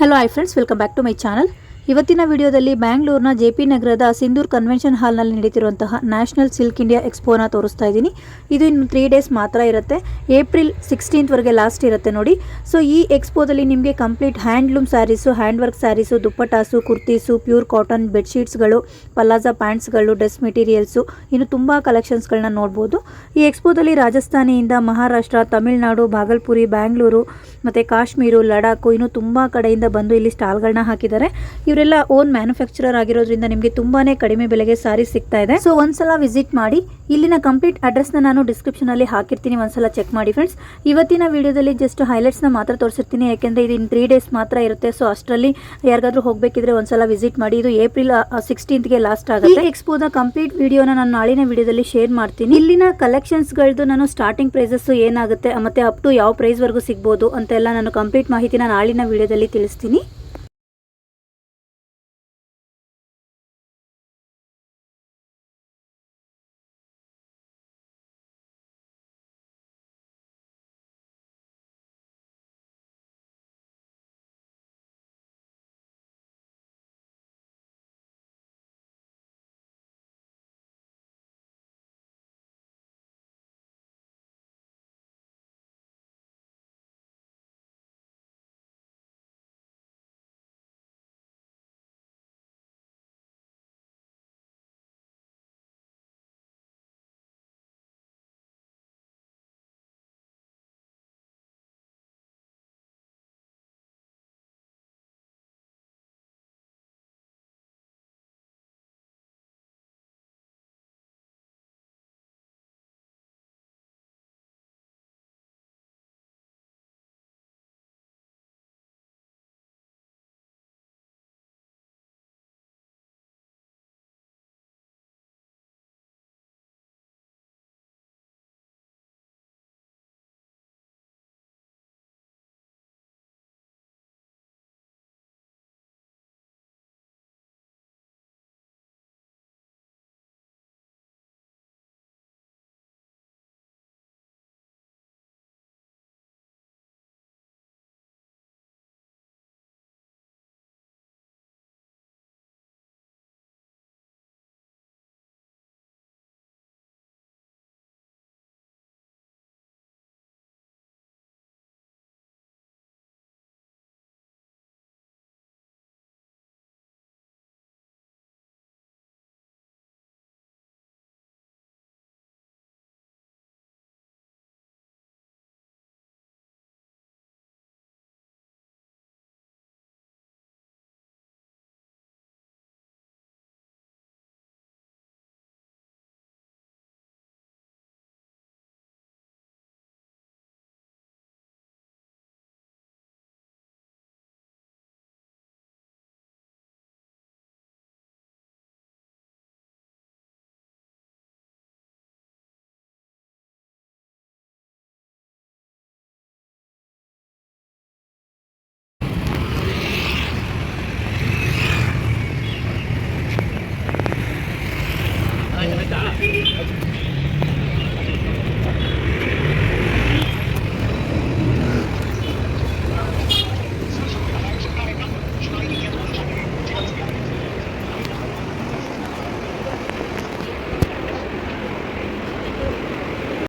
hello hi friends welcome back to my channel ಇವತ್ತಿನ ವಿಡಿಯೋದಲ್ಲಿ ಬ್ಯಾಂಗ್ಳೂರ್ನ J P ನಗರದ Sindhur convention ಹಾಲ್ನಲ್ಲಿ ನಡೀತಿರುವಂತಹ ನ್ಯಾಷನಲ್ ಸಿಲ್ಕ್ ಇಂಡಿಯಾ ಎಕ್ಸ್ಪೋನ ತೋರಿಸ್ತಾ ಇದ್ದೀನಿ. ಇದು ಇನ್ನು ತ್ರೀ ಡೇಸ್ ಮಾತ್ರ ಇರುತ್ತೆ. ಏಪ್ರಿಲ್ ಸಿಕ್ಸ್ಟೀನ್ತ್ವರೆಗೆ ಲಾಸ್ಟ್ ಇರುತ್ತೆ ನೋಡಿ. ಸೊ ಈ ಎಕ್ಸ್ಪೋದಲ್ಲಿ ನಿಮಗೆ complete handloom saris hand work saris dupattas kurtis pure cotton ಬೆಡ್ಶೀಟ್ಸ್ಗಳು palazzo ಪ್ಯಾಂಟ್ಸ್ಗಳು ಡ್ರೆಸ್ ಮೆಟೀರಿಯಲ್ಸು ಇನ್ನು ತುಂಬ ಕಲೆಕ್ಷನ್ಸ್ಗಳನ್ನ ನೋಡ್ಬೋದು. ಈ ಎಕ್ಸ್ಪೋದಲ್ಲಿ ರಾಜಸ್ಥಾನಿಯಿಂದ ಮಹಾರಾಷ್ಟ್ರ, ತಮಿಳುನಾಡು ಭಾಗಲ್ಪುರಿ ಬ್ಯಾಂಗ್ಳೂರು ಮತ್ತು ಕಾಶ್ಮೀರು, ಲಡಾಖು ಇನ್ನು ತುಂಬ ಕಡೆಯಿಂದ ಬಂದು ಇಲ್ಲಿ ಸ್ಟಾಲ್ಗಳನ್ನ ಹಾಕಿದ್ದಾರೆ. ಇವರೆಲ್ಲ ಓನ್ ಮ್ಯಾನುಫ್ಯಾಕ್ಚರರ್ ಆಗಿರೋದ್ರಿಂದ ನಿಮಗೆ ತುಂಬಾನೇ ಕಡಿಮೆ ಬೆಲೆಗೆ ಸಾರಿ ಸಿಗ್ತಾ ಇದೆ. ಸೊ ಒಂದ್ಸಲ ವಿಸಿಟ್ ಮಾಡಿ, ಇಲ್ಲಿನ ಕಂಪ್ಲೀಟ್ ಅಡ್ರೆಸ್ನ ನಾನು ಡಿಸ್ಕ್ರಿಪ್ಷನ್ ಅಲ್ಲಿ ಹಾಕಿರ್ತೀನಿ, ಒಂದ್ಸಲ ಚೆಕ್ ಮಾಡಿ ಫ್ರೆಂಡ್ಸ್ ಇವತ್ತಿನ ವಿಡಿಯೋದಲ್ಲಿ ಜಸ್ಟ್ ಹೈಲೈಟ್ಸ್ನ ಮಾತ್ರ ತೋರಿಸಿರ್ತೀನಿ, ಯಾಕೆಂದರೆ ಇದು ಇನ್ ತ್ರೀ ಡೇಸ್ ಮಾತ್ರ ಇರುತ್ತೆ. ಸೊ ಅಷ್ಟರಲ್ಲಿ ಯಾರಿಗಾದ್ರೂ ಹೋಗಬೇಕಿದ್ರೆ ಒಂದ್ಸಲ ವಿಸಿಟ್ ಮಾಡಿ. ಇದು ಏಪ್ರಿಲ್ ಸಿಕ್ಸ್ಟೀನ್ತ್ಗೆ ಲಾಸ್ಟ್ ಆಗುತ್ತೆ. ಎಕ್ಸ್ಪೋದ ಕಂಪ್ಲೀಟ್ ವಿಡಿಯೋನ ನಾನು ನಾಳಿನ ವಿಡಿಯೋದಲ್ಲಿ ಶೇರ್ ಮಾಡ್ತೀನಿ. ಇಲ್ಲಿನ ಕಲೆಕ್ಷನ್ಸ್ಗಳದ್ದು ನಾನು ಸ್ಟಾರ್ಟಿಂಗ್ ಪ್ರೈಸಸ್ ಏನಾಗುತ್ತೆ, ಮತ್ತೆ ಅಪ್ ಟು ಯಾವ ಪ್ರೈಸ್ವರೆಗೂ ಸಿಗ್ಬೋದು ಅಂತೆಲ್ಲ ನಾನು ಕಂಪ್ಲೀಟ್ ಮಾಹಿತಿನ ನಾಳಿನ ವಿಡಿಯೋದಲ್ಲಿ ತಿಳಿಸ್ತೀನಿ.